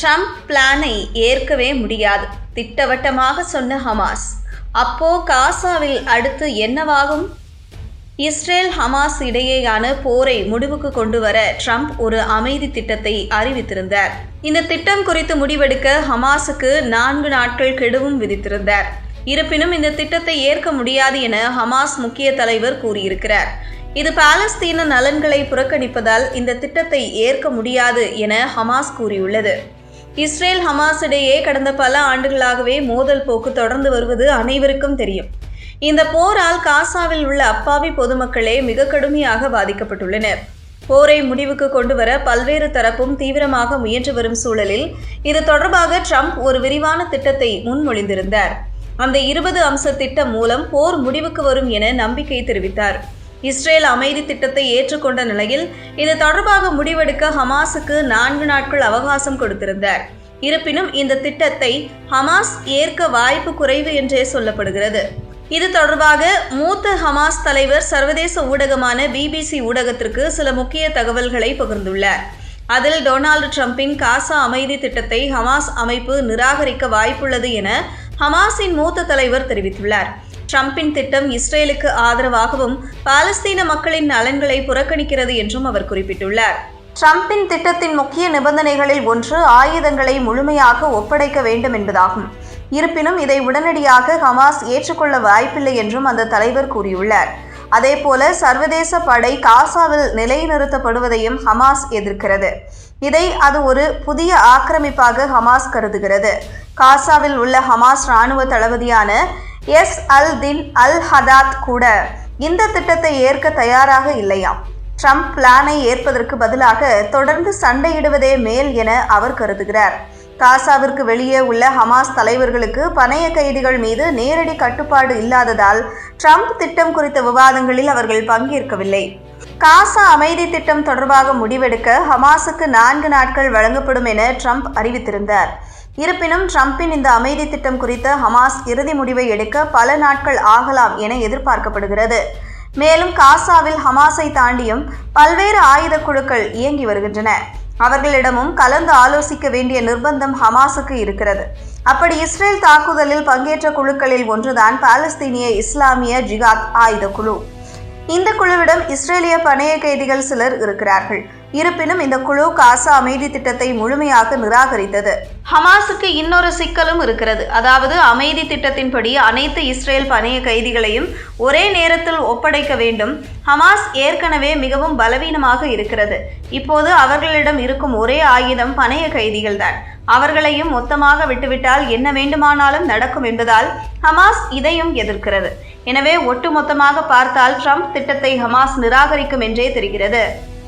Trump பிளானை ஏற்கவே முடியாது திட்டவட்டமாக சொன்ன ஹமாஸ். அப்போ காசாவில் அடுத்து என்னவாகும்? இஸ்ரேல் ஹமாஸ் இடையேயான போரை முடிவுக்கு கொண்டு வர ட்ரம்ப் ஒரு அமைதி திட்டத்தை அறிவித்திருந்தார். இந்த திட்டம் குறித்து முடிவெடுக்க ஹமாஸுக்கு நான்கு நாட்கள் கெடுவும் விதித்திருந்தார். இருப்பினும் இந்த திட்டத்தை ஏற்க முடியாது என ஹமாஸ் முக்கிய தலைவர் கூறியிருக்கிறார். இது பாலஸ்தீன நலன்களை புறக்கணிப்பதால் இந்த திட்டத்தை ஏற்க முடியாது என ஹமாஸ் கூறியுள்ளது. இஸ்ரேல் ஹமாஸ் இடையே கடந்த பல ஆண்டுகளாகவே மோதல் போக்கு தொடர்ந்து வருவது அனைவருக்கும் தெரியும். இந்த போரால் காசாவில் உள்ள அப்பாவி பொதுமக்களே மிக கடுமையாக பாதிக்கப்பட்டுள்ளனர். போரை முடிவுக்கு கொண்டு வர பல்வேறு தரப்பும் தீவிரமாக முயன்று வரும் சூழலில் இது தொடர்பாக ட்ரம்ப் ஒரு விரிவான திட்டத்தை முன்மொழிந்திருந்தார். அந்த இருபது அம்ச திட்டம் மூலம் போர் முடிவுக்கு வரும் என நம்பிக்கை தெரிவித்தார். இஸ்ரேல் அமைதி திட்டத்தை ஏற்றுக்கொண்ட நிலையில் இது தொடர்பாக முடிவெடுக்க ஹமாஸுக்கு நான்கு நாட்கள் அவகாசம் கொடுத்திருந்தார். இருப்பினும் இந்த திட்டத்தை ஹமாஸ் ஏற்க வாய்ப்பு குறைவு என்றே சொல்லப்படுகிறது. இது தொடர்பாக மூத்த ஹமாஸ் தலைவர் சர்வதேச ஊடகமான பிபிசி ஊடகத்திற்கு சில முக்கிய தகவல்களை பகிர்ந்துள்ளார். அதில் டொனால்டு டிரம்பின் காசா அமைதி திட்டத்தை ஹமாஸ் அமைப்பு நிராகரிக்க வாய்ப்புள்ளது என ஹமாஸின் மூத்த தலைவர் தெரிவித்துள்ளார். ட்ரம்பின் திட்டம் இஸ்ரேலுக்கு ஆதரவாகவும் பாலஸ்தீன மக்களின் நலன்களை புறக்கணிக்கிறது என்றும் அவர் குறிப்பிட்டுள்ளார். ட்ரம்பின் திட்டத்தின் முக்கிய நிபந்தனைகளில் ஒன்று ஆயுதங்களை முழுமையாக ஒப்படைக்க வேண்டும் என்பதாகும். இருப்பினும் இதை உடனடியாக ஹமாஸ் ஏற்றுக்கொள்ள வாய்ப்பில்லை என்றும் அந்த தலைவர் கூறியுள்ளார். அதேபோல சர்வதேச படை காசாவில் நிலைநிறுத்தப்படுவதையும் ஹமாஸ் எதிர்க்கிறது. இதை அது ஒரு புதிய ஆக்கிரமிப்பாக ஹமாஸ் கருதுகிறது. காசாவில் உள்ள ஹமாஸ் இராணுவ தளபதியான எஸ் அல் தின் அல் ஹதாத் கூட இந்த திட்டத்தை ஏற்க தயாராக இல்லையாம். ட்ரம்ப் பிளானை ஏற்பதற்கு பதிலாக தொடர்ந்து சண்டையிடுவதே மேல் என அவர் கருதுகிறார். காசாவிற்கு வெளியே உள்ள ஹமாஸ் தலைவர்களுக்கு பணைய கைதிகள் மீது நேரடி கட்டுப்பாடு இல்லாததால் ட்ரம்ப் திட்டம் குறித்த விவாதங்களில் அவர்கள் பங்கேற்கவில்லை. காசா அமைதி திட்டம் தொடர்பாக முடிவெடுக்க ஹமாஸுக்கு நான்கு நாட்கள் வழங்கப்படும் என ட்ரம்ப் அறிவித்திருந்தார். இருப்பினும் ட்ரம்பின் இந்த அமைதி திட்டம் குறித்த ஹமாஸ் இறுதி முடிவை எடுக்க பல நாட்கள் ஆகலாம் என எதிர்பார்க்கப்படுகிறது. மேலும் காசாவில் ஹமாஸை தாண்டியும் பல்வேறு ஆயுத குழுக்கள் இயங்கி வருகின்றன. அவர்களிடமும் கலந்து ஆலோசிக்க வேண்டிய நிர்பந்தம் ஹமாஸுக்கு இருக்கிறது. அப்படி இஸ்ரேல் தாக்குதலில் பங்கேற்ற குழுக்களில் ஒன்றுதான் பாலஸ்தீனிய இஸ்லாமிய ஜிகாத் ஆயுத குழு. இந்த குழுவிடம் இஸ்ரேலிய பணைய கைதிகள் சிலர் இருக்கிறார்கள். இருப்பினும் இந்த குழு காசா அமைதி திட்டத்தை முழுமையாக நிராகரித்தது. ஹமாஸுக்கு இன்னொரு சிக்கலும் இருக்கிறது. அதாவது அமைதி திட்டத்தின்படி அனைத்து இஸ்ரேல் பணைய கைதிகளையும் ஒரே நேரத்தில் ஒப்படைக்க வேண்டும். ஹமாஸ் ஏற்கனவே மிகவும் பலவீனமாக இருக்கிறது. இப்போது அவர்களிடம் இருக்கும் ஒரே ஆயுதம் பணைய கைதிகள்தான். அவர்களையும் மொத்தமாக விட்டுவிட்டால் என்ன வேண்டுமானாலும் நடக்கும் என்பதால் ஹமாஸ் இதையும் எதிர்க்கிறது. எனவே ஒட்டுமொத்தமாக பார்த்தால் ட்ரம்ப் திட்டத்தை ஹமாஸ் நிராகரிக்கும் என்றே தெரிகிறது.